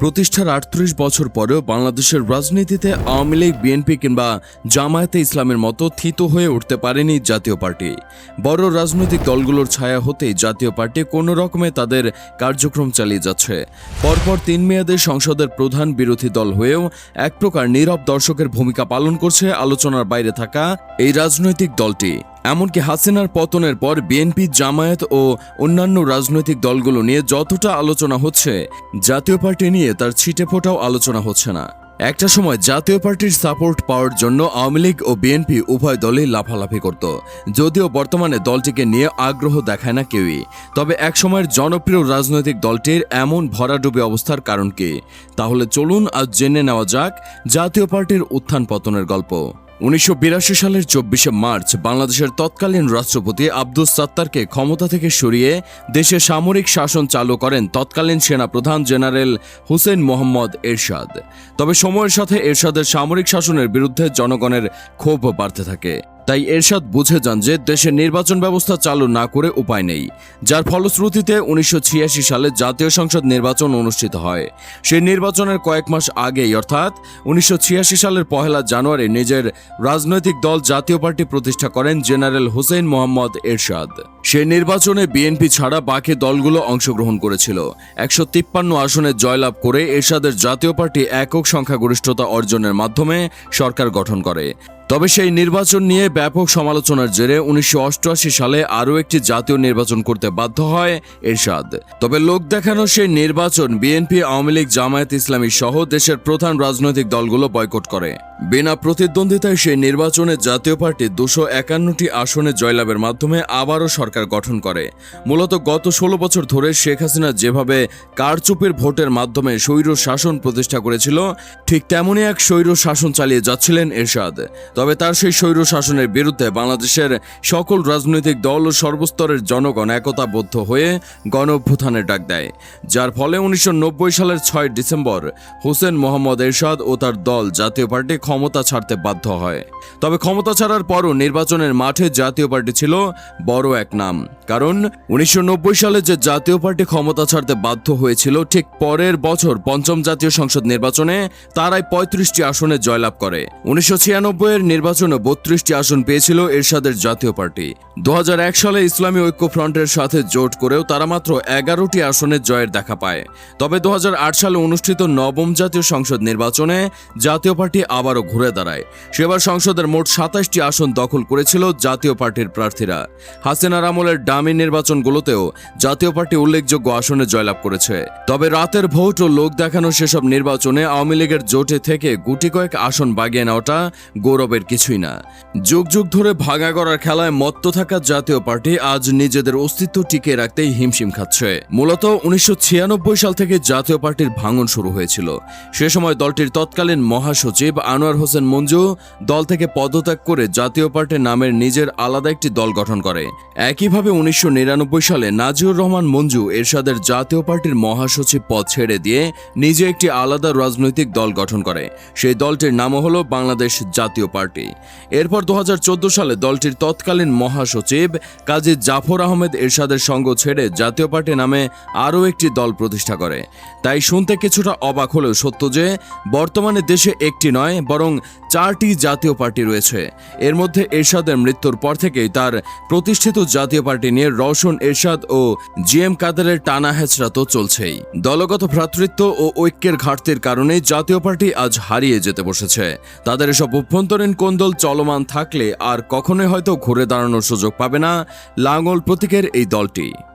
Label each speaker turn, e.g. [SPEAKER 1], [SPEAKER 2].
[SPEAKER 1] প্রতিষ্ঠার আটত্রিশ বছর পরেও বাংলাদেশের রাজনীতিতে আওয়ামী লীগ বিএনপি কিংবা জামায়াতে ইসলামের মতো থিত হয়ে উঠতে পারেনি জাতীয় পার্টি। বড় রাজনৈতিক দলগুলোর ছায়া হতেই জাতীয় পার্টি কোনো রকমে তাদের কার্যক্রম চালিয়ে যাচ্ছে। পরপর তিন মেয়াদে সংসদের প্রধান বিরোধী দল হয়েও এক প্রকার নীরব দর্শকের ভূমিকা পালন করছে আলোচনার বাইরে থাকা এই রাজনৈতিক দলটি। এমনকি হাসিনার পতনের পর বিএনপি, জামায়াত ও অন্যান্য রাজনৈতিক দলগুলো নিয়ে যতটা আলোচনা হচ্ছে, জাতীয় পার্টি নিয়ে তার ছিটে ফোটাও আলোচনা হচ্ছে না। একটা সময় জাতীয় পার্টির সাপোর্ট পাওয়ার জন্য আওয়ামী লীগ ও বিএনপি উভয় দলই লাফালাফি করত। যদিও বর্তমানে দলটিকে নিয়ে আগ্রহ দেখায় না কেউই। তবে একসময়ের জনপ্রিয় রাজনৈতিক দলটির এমন ভরাডুবি অবস্থার কারণ কি? তাহলে চলুন আজ জেনে নেওয়া যাক জাতীয় পার্টির উত্থান পতনের গল্প। উনিশশো বিরাশি সালের চব্বিশে মার্চ বাংলাদেশের তৎকালীন রাষ্ট্রপতি আব্দুস সাত্তারকে ক্ষমতা থেকে সরিয়ে দেশে সামরিক শাসন চালু করেন তৎকালীন সেনাপ্রধান জেনারেল হুসেন মোহাম্মদ এরশাদ। তবে সময়ের সাথে এরশাদের সামরিক শাসনের বিরুদ্ধে জনগণের ক্ষোভ বাড়তে থাকে। তাই এরশাদ বুঝে যান যে দেশের নির্বাচন ব্যবস্থা চালু না করে উপায় নেই, যার ফলশ্রুতিতে উনিশশো ছিয়াশি সালে জাতীয় সংসদ নির্বাচন অনুষ্ঠিত হয়। সেই নির্বাচনের কয়েক মাস আগেই, অর্থাৎ উনিশশো ছিয়াশি সালের পহেলা জানুয়ারি, নিজের রাজনৈতিক দল জাতীয় পার্টি প্রতিষ্ঠা করেন জেনারেল হোসেন মোহাম্মদ এরশাদ। সেই নির্বাচনে বিএনপি ছাড়া বাকি দলগুলো অংশগ্রহণ করেছিল। একশো তিপ্পান্ন আসনে জয়লাভ করে এরশাদের জাতীয় পার্টি একক সংখ্যাগরিষ্ঠতা অর্জনের মাধ্যমে সরকার গঠন করে। তবে সেই নির্বাচন নিয়ে ব্যাপক সমালোচনার জেরে উনিশশো অষ্টআশি সালে আরও একটি জাতীয় নির্বাচন করতে বাধ্য হয় এরশাদ। তবে লোক দেখানো সেই নির্বাচন বিএনপি, আওয়ামী লীগ, জামায়াত ইসলামী সহ দেশের প্রধান রাজনৈতিক দলগুলো বয়কট করে। বিনা প্রতিদ্বন্দ্বিতায় সেই নির্বাচনে জাতীয় পার্টি দুশো একান্নটি আসনে জয়লাভের মাধ্যমে আবারও সরকার গঠন করে। মূলত গত ষোলো বছর ধরে শেখ হাসিনা যেভাবে কারচুপির ভোটের মাধ্যমে স্বৈর শাসন প্রতিষ্ঠা করেছিল, ঠিক তেমনই এক স্বৈর শাসন চালিয়ে যাচ্ছিলেন এরশাদ। তবে তার সেই স্বৈর শাসনের বিরুদ্ধে বাংলাদেশের সকল রাজনৈতিক দল ও সর্বস্তরের জনগণ একতাবদ্ধ হয়ে গণ অভ্যুত্থানের ডাক দেয়। যার ফলে উনিশশো নব্বই সালের ছয় ডিসেম্বর হোসেন মোহাম্মদ এরশাদ ও তার দল জাতীয় পার্টি ক্ষমতা ছাড়তে বাধ্য হয়। তবে ক্ষমতা ছাড়ার পরও নির্বাচনের মাঠে জাতীয় পার্টি ছিল বড় এক নাম। কারণ উনিশশো নব্বই সালে যে জাতীয় পার্টি ক্ষমতা ছাড়তে বাধ্য হয়েছিল, ঠিক পরের বছর পঞ্চম জাতীয় সংসদ নির্বাচনে তারাই পঁয়ত্রিশটি আসনে জয়লাভ করে। উনিশশো ছিয়ানব্বই এর নির্বাচনে বত্রিশটি আসন পেয়েছিল এরশাদের জাতীয় পার্টি। দু হাজার এক সালে ইসলামী ঐক্য ফ্রন্টের সাথে জোট করেও তারা মাত্র এগারোটি আসনে জয়ের দেখা পায়। তবে দু হাজার আট সালে অনুষ্ঠিত নবম জাতীয় সংসদ নির্বাচনে জাতীয় পার্টি আবারও ঘুরে দাঁড়ায়। সেবার সংসদের মোট সাতাশটি আসন দখল করেছিল জাতীয় পার্টির প্রার্থীরা। হাসিনার আমলের ডামি নির্বাচনগুলোতেও জাতীয় পার্টি উল্লেখযোগ্য আসনে জয়লাভ করেছে। তবে রাতের ভোট ও লোক দেখানো সেসব নির্বাচনে আওয়ামী লীগের জোটে থেকে গুটি কয়েক আসন বাগিয়ে নেওয়াটা গৌরবের কিছুই না। যুগ যুগ ধরে ভাগা করার খেলায় মত্ত থাকা জাতীয় পার্টি আজ নিজেদের অস্তিত্ব টিকে রাখতেই হিমশিম খাচ্ছে। মূলত উনিশশো ছিয়ানব্বই সাল থেকে জাতীয় পার্টির ভাঙন শুরু হয়েছিল। সে সময় দলটির তৎকালীন মহাসচিব আনোয়ার হোসেন মঞ্জু দল থেকে পদত্যাগ করে জাতীয় পার্টি নামের নিজের আলাদা একটি দল গঠন করে। একইভাবে উনিশশো সালে নাজিউর রহমান মঞ্জু এরশাদের জাতীয় পার্টির মহাসচিব পদ ছেড়ে দিয়ে নিজে একটি আলাদা রাজনৈতিক দল গঠন করে। সেই দলটির নামও হলো বাংলাদেশ জাতীয় পার্টি। এরপর দু হাজার চোদ্দ সালে দলটির তৎকালীন মহাসচিব কাজী জাফর আহমেদ এরশাদের সঙ্গ ছেড়ে জাতীয় পার্টি নামে আরও একটি দল প্রতিষ্ঠা করে। তাই শুনতে কিছুটা অবাক হলেও সত্য যে, বর্তমানে দেশে একটি নয় বরং চারটি জাতীয় পার্টি রয়েছে। এর মধ্যে এরশাদের মৃত্যুর পর থেকেই তার প্রতিষ্ঠিত জাতীয় পার্টি নিয়ে রওশন এরশাদ ও জি এম কাদেরের টানা হেঁচড়া তো চলছেই। দলগত ভ্রাতৃত্ব ও ঐক্যের ঘাটতির কারণে জাতীয় পার্টি আজ হারিয়ে যেতে বসেছে। তাদের এসব অভ্যন্তরীণ কোন্দল চলমান থাকলে আর কখনোই হয়তো ঘুরে দাঁড়ানোর সুযোগ পাবে না লাঙ্গল প্রতীকের এই দলটি।